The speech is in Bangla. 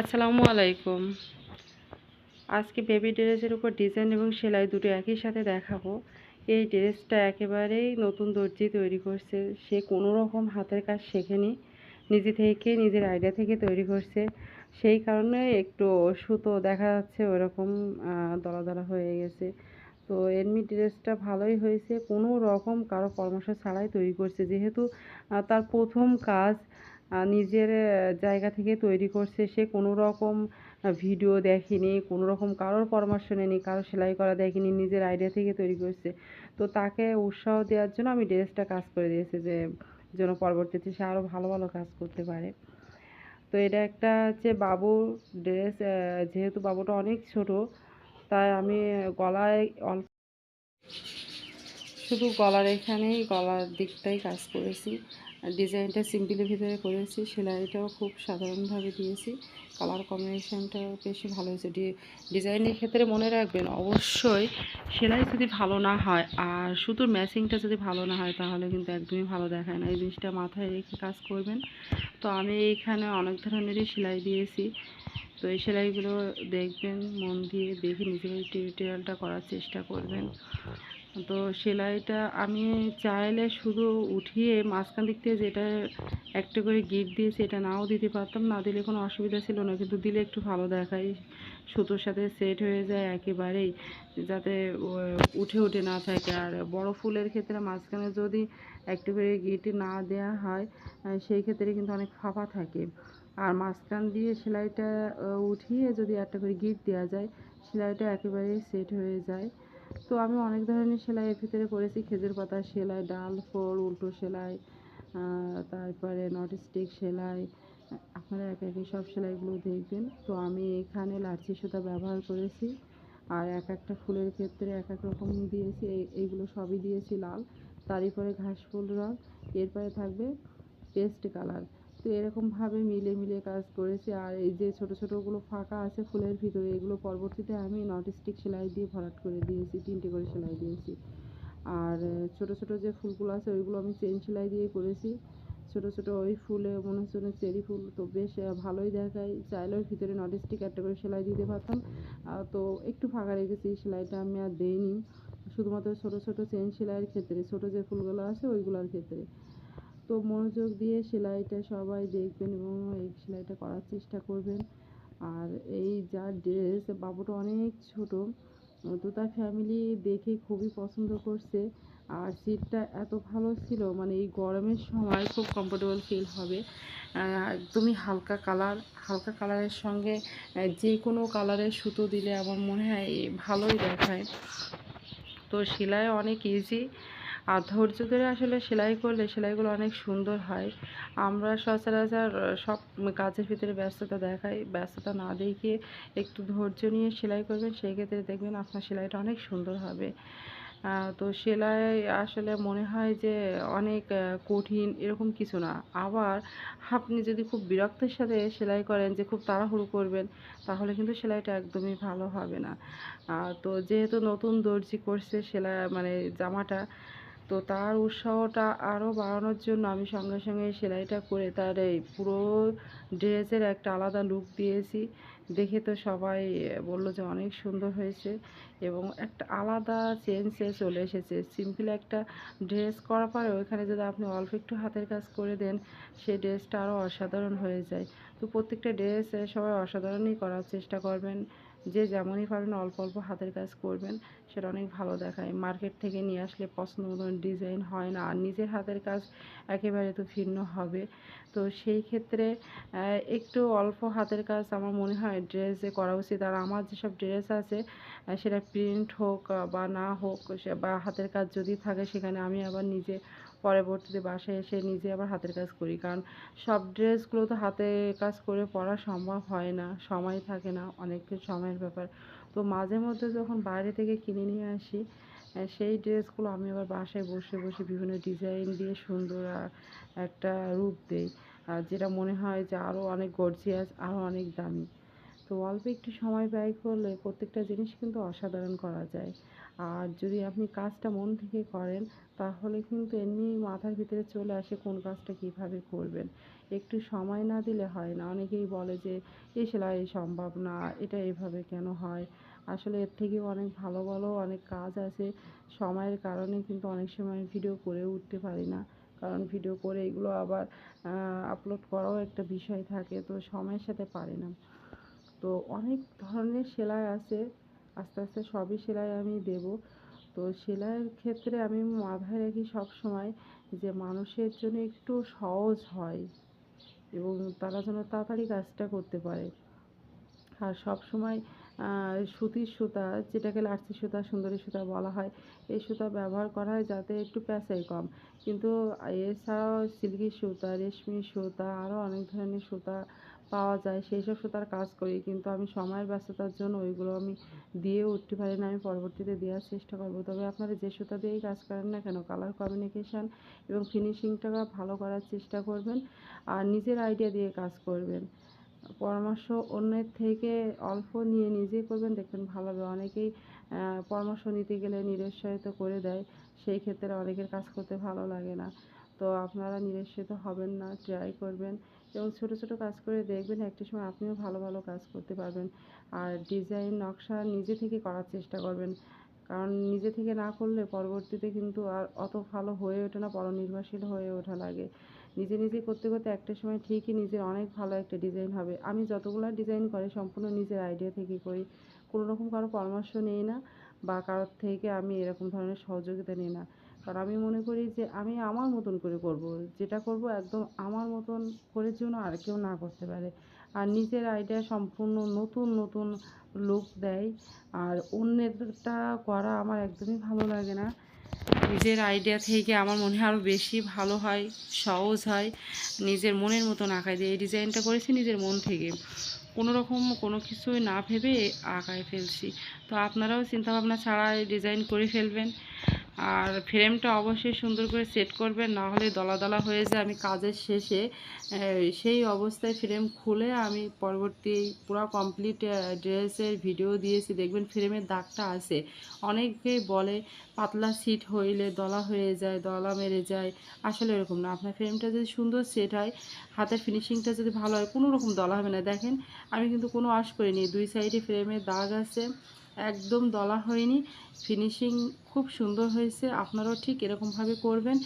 আসসালামু আলাইকুম। আজকে বেবি ড্রেসের উপর ডিজাইন এবং সেলাই দুটো একই সাথে দেখাবো। এই ড্রেসটা একেবারেই নতুন দর্জি তৈরি করছে। সে কোনো রকম হাতের কাজ শেখেনি। নিজে থেকে, নিজের আইডিয়া থেকে তৈরি করছে। সেই কারণে একটু সুতো দেখা যাচ্ছে ওরকম দলা দলা হয়ে গেছে। তো এমনি ড্রেসটা ভালোই হয়েছে। কোনো রকম কারও পরামর্শ ছাড়াই তৈরি করছে। যেহেতু তার প্রথম কাজ নিজের জায়গা থেকে তৈরি করছে। সে কোনো রকম ভিডিও দেখেনি, কোনো রকম কারোর পরামর্শ নেয়নি, কারও সেলাই করা দেখেনি, নিজের আইডিয়া থেকে তৈরি করছে। তো তাকে উৎসাহ দেওয়ার জন্য আমি ড্রেসটা কাজ করে দিয়েছি যে, যেন পরবর্তীতে সে আরও ভালো ভালো কাজ করতে পারে। তো এটা একটা হচ্ছে বাবুর ড্রেস যেহেতু বাবুটা অনেক ছোট, তাই আমি গলায় অল্প শুধু গলার এখানেই গলার দিকটাই কাজ করেছি। ডিজাইনটা সিম্পলের ভিতরে করেছি, সেলাইটাও খুব সাধারণভাবে দিয়েছি। কালার কম্বিনেশানটাও বেশি ভালো হয়েছে। ডিজাইনের ক্ষেত্রে মনে রাখবেন, অবশ্যই সেলাই যদি ভালো না হয় আর সুতোর ম্যাচিংটা যদি ভালো না হয়, তাহলে কিন্তু একদমই ভালো দেখায় না। এই জিনিসটা মাথায় রেখে কাজ করবেন। তো আমি এইখানে অনেক ধরনেরই সেলাই দিয়েছি। তো এই সেলাইগুলো দেখবেন, মন দিয়ে দেখে নিজের টিউটোরিয়ালটা করার চেষ্টা করবেন। তো সেলাইটা আমি চাইলে শুধু উঠিয়ে মাঝখান দিক থেকে যেটা একটা করে গিট দিয়েছি এটা নাও দিতে পারতাম। না দিলে কোনো অসুবিধা ছিল না, কিন্তু দিলে একটু ভালো দেখায়। সুতোর সাথে সেট হয়ে যায় একেবারেই, যাতে উঠে উঠে না থাকে। আর বড় ফুলের ক্ষেত্রে মাঝখানে যদি একটু করে গিট না দেওয়া হয় সেই ক্ষেত্রে কিন্তু অনেক ফাঁপা থাকে। আর মাঝখান দিয়ে সেলাইটা উঠিয়ে যদি একটা করে গিট দেওয়া যায়, সেলাইটা একেবারেই সেট হয়ে যায়। তো আমি অনেক ধরনের সেলাই এর ভিতরে করেছি, খেজুর পাতার সেলাই, ডাল, ফোল, উল্টো সেলাই তারপরে নট স্টিক সেলাই। আপনারা এক একে সব সেলাইগুলো দেখবেন। তো আমি এখানে লাচ্ছি সুতা ব্যবহার করেছি আর এক একটা ফুলের ক্ষেত্রে এক এক রকম দিয়েছি। এই- এইগুলো সবই দিয়েছি লাল। তারই পরে ঘাস ফুল রং। এরপরে থাকবে পেস্ট কালার। তো এরকমভাবে মিলে মিলে কাজ করেছি। আর এই যে ছোট ছোটোগুলো ফাঁকা আছে ফুলের ভিতরে, এগুলো পরবর্তীতে আমি নট স্টিক সেলাই দিয়ে ভরাট করে দিয়েছি, তিনটে করে সেলাই দিয়েছি। আর ছোট ছোট যে ফুলগুলো আছে, ওইগুলো আমি চেন সেলাই দিয়ে করেছি। ছোট ছোট ওই ফুলে মনে হচ্ছে চেরি ফুল, তো বেশ ভালোই দেখায়। চাইলেও ভিতরে নট স্টিক একটা করে সেলাই দিতে পারতাম। তো একটু ফাঁকা রেখেছি, সেলাইটা আমি আর দেইনি। শুধুমাত্র ছোট ছোট চেন সেলাইয়ের ক্ষেত্রে, ছোট যে ফুলগুলো আছে, ওইগুলোর ক্ষেত্রে। তো মনোযোগ দিয়ে সেলাইটা সবাই দেখবেন এবং এই সেলাইটা করার চেষ্টা করবেন। আর এই যার ড্রেস, বাবুটা অনেক ছোট, তো তার ফ্যামিলি দেখে খুবই পছন্দ করছে। আর সিটটা এত ভালো ছিল মানে এই গরমের সময় খুব কমফোর্টেবল ফিল হবে। একদমই হালকা কালার হালকা কালারের সঙ্গে যে কোনো কালারের সুতো দিলে আমার মনে হয় ভালোই দেখায়। তো সেলাই অনেক ইজি আর ধৈর্য ধরে আসলে সেলাই করলে সেলাইগুলো অনেক সুন্দর হয়। আমরা সচরাচর সব কাজের ভিতরে ব্যস্ততা দেখাই। ব্যস্ততা না দেখিয়ে একটু ধৈর্য নিয়ে সেলাই করবেন, সেই ক্ষেত্রে দেখবেন আপনার সেলাইটা অনেক সুন্দর হবে। তো সেলাই আসলে মনে হয় যে অনেক কঠিন এরকম কিছু না। আবার আপনি যদি খুব বিরক্তের সাথে সেলাই করেন, যে খুব তাড়াহুড়ো করবেন, তাহলে কিন্তু সেলাইটা একদমই ভালো হবে না। তো যেহেতু নতুন দর্জি করছে সেলাই মানে জামাটা তো তার উৎসাহটা আরও বাড়ানোর জন্য আমি সঙ্গে সঙ্গে সেলাইটা করে তার এই পুরো ড্রেসের একটা আলাদা লুক দিয়েছি। দেখে তো সবাই বলল যে অনেক সুন্দর হয়েছে এবং একটা আলাদা চেঞ্জে চলে এসেছে। সিম্পল একটা ড্রেস করার পরে ওইখানে যদি আপনি অল্প একটু হাতের কাজ করে দেন সেই ড্রেসটা আরও অসাধারণ হয়ে যায়। তো প্রত্যেকটা ড্রেস সবাই অসাধারণই করার চেষ্টা করবেন। যে যেমনই পারবেন অল্প অল্প হাতের কাজ করবেন, সেটা অনেক ভালো দেখায়। মার্কেট থেকে নিয়ে আসলে পছন্দ মতন ডিজাইন হয় না, আর নিজের হাতের কাজ একেবারে তো ভিন্ন হবে। তো সেই ক্ষেত্রে একটু অল্প হাতের কাজ আমার মনে হয় ড্রেসে করা উচিত। আর আমার যেসব ড্রেস আছে সেটা প্রিন্ট হোক বা না হোক বা হাতের কাজ যদি থাকে, সেখানে আমি আবার নিজে পরবর্তীতে বাসায় এসে নিজে আবার হাতের কাজ করি। কারণ সব ড্রেসগুলো তো হাতে কাজ করে পরা সম্ভব হয় না, সময় থাকে না, অনেক সময়ের ব্যাপার। তো মাঝে মধ্যে যখন বাইরে থেকে কিনে নিয়ে আসি সেই ড্রেসগুলো আমি আবার বাসায় বসে বসে বিভিন্ন ডিজাইন দিয়ে সুন্দর একটা রূপ দেই। আর যেটা মনে হয় যে আরও অনেক গর্জিয়াস আরও অনেক দামি। তো অল্প একটু সময় ব্যয় করলে প্রত্যেকটা জিনিস কিন্তু অসাধারণ করা যায়। আর যদি আপনি কাজটা মন থেকে করেন, তাহলে কিন্তু এমনি মাথার ভিতরে চলে আসে কোন কাজটা কীভাবে করবেন। একটু সময় না দিলে হয় না। অনেকেই বলে যে এই সেলাই সম্ভব না, এটা এভাবে কেন হয়? আসলে এর থেকেও অনেক ভালো ভালো অনেক কাজ আছে। সময়ের কারণে কিন্তু অনেক সময় ভিডিও করে উঠতে পারি না। কারণ ভিডিও করে এগুলো আবার আপলোড করাও একটা বিষয় থাকে, তো সময়ের সাথে পারি না। তো অনেক ধরনের সেলাই আছে। আস্তে আস্তে সবই সেলাই আমি দেব। তো সেলাইয়ের ক্ষেত্রে আমি মাথায় রাখি সব সময় যে মানুষের জন্য একটু সহজ হয় এবং তারা যেন তাড়াতাড়ি কাজটা করতে পারে। আর সব সময় সুতির সুতা, যেটাকে লাচ্ছি সুতা, সুন্দরী সুতা বলা হয়, এই সুতা ব্যবহার করা হয় যাতে একটু প্যাঁচাই কম। কিন্তু এছাড়াও সিল্কি সুতা, রেশমি সুতা আরও অনেক ধরনের সুতা পাওয়া যায়, সেই সব সুতার কাজ করি। কিন্তু আমি সময়ের ব্যস্ততার জন্য ওইগুলো আমি দিয়ে উঠতে পারি না। আমি পরবর্তীতে দেওয়ার চেষ্টা করব। তবে আপনারা যে সুতা দিয়েই কাজ করেন না কেন কালার কমিউনিকেশান এবং ফিনিশিংটা ভালো করার চেষ্টা করবেন আর নিজের আইডিয়া দিয়ে কাজ করবেন। পরামর্শ অন্যের থেকে অল্প নিয়ে নিজেই করবেন। দেখবেন ভালো হবে অনেকেই পরামর্শ নিতে গেলে নিরুৎসাহিত করে দেয়। সেই ক্ষেত্রে অনেকের কাজ করতে ভালো লাগে না। তো আপনারা নিরুৎসাহিত হবেন না ট্রাই করবেন। এবং ছোট ছোট কাজ করে দেখবেন একটা সময় আপনিও ভালো ভালো কাজ করতে পারবেন। আর ডিজাইন নকশা নিজে থেকে করার চেষ্টা করবেন। কারণ নিজে থেকে না করলে পরবর্তীতে কিন্তু আর অত ভালো হয়ে ওঠে না, পরনির্ভরশীল হয়ে ওঠা লাগে। নিজে নিজে করতে করতে একটা সময় ঠিকই নিজের অনেক ভালো একটা ডিজাইন হবে। আমি যতগুলো ডিজাইন করি সম্পূর্ণ নিজের আইডিয়া থেকে করি। কোনো রকম কারও পরামর্শ নিই না বা কারোর থেকে আমি এরকম ধরনের সহযোগিতা নিই না। কারণ আমি মনে করি যে আমি আমার মতন করে করব। যেটা করব একদম আমার মতন করে যেন আর কেউ না করতে পারে। আর নিজের আইডিয়া সম্পূর্ণ নতুন নতুন লুক দেয়। আর অন্যেরটা করা আমার একদমই ভালো লাগে না। নিজের আইডিয়া থেকে আমার মনে হয় আরও বেশি ভালো হয়, সহজ হয়। নিজের মনের মতন আঁকায় দিয়ে। এই ডিজাইনটা করেছি নিজের মন থেকে। কোনো রকম কোনো কিছুই না ভেবে আঁকায় ফেলছি। তো আপনারাও চিন্তাভাবনা ছাড়া ডিজাইন করে ফেলবেন। আর ফ্রেমটা অবশ্যই সুন্দর করে সেট করবেন, না হলে দলা দলা হয়ে যায়। আমি কাজের শেষে সেই অবস্থায় ফ্রেম খুলে আমি পরবর্তী পুরো কমপ্লিট ড্রেসের ভিডিও দিয়েছি। দেখবেন ফ্রেমের দাগটা আছে। অনেকেই বলে পাতলা সিট হইলে দলা হয়ে যায়, দলা মেরে যায়। আসলে এরকম না। আপনার ফ্রেমটা যদি সুন্দর সেট হয়, হাতের ফিনিশিংটা যদি ভালো হয়, কোনো রকম দলা হবে না। দেখেন, আমি কিন্তু কোনো আশ করিনি। দুই সাইডে ফ্রেমের দাগ আছে। একদম দলা হয়নি। ফিনিশিং খুব সুন্দর হয়েছে। আপনারাও ঠিক এরকমভাবে করবেন।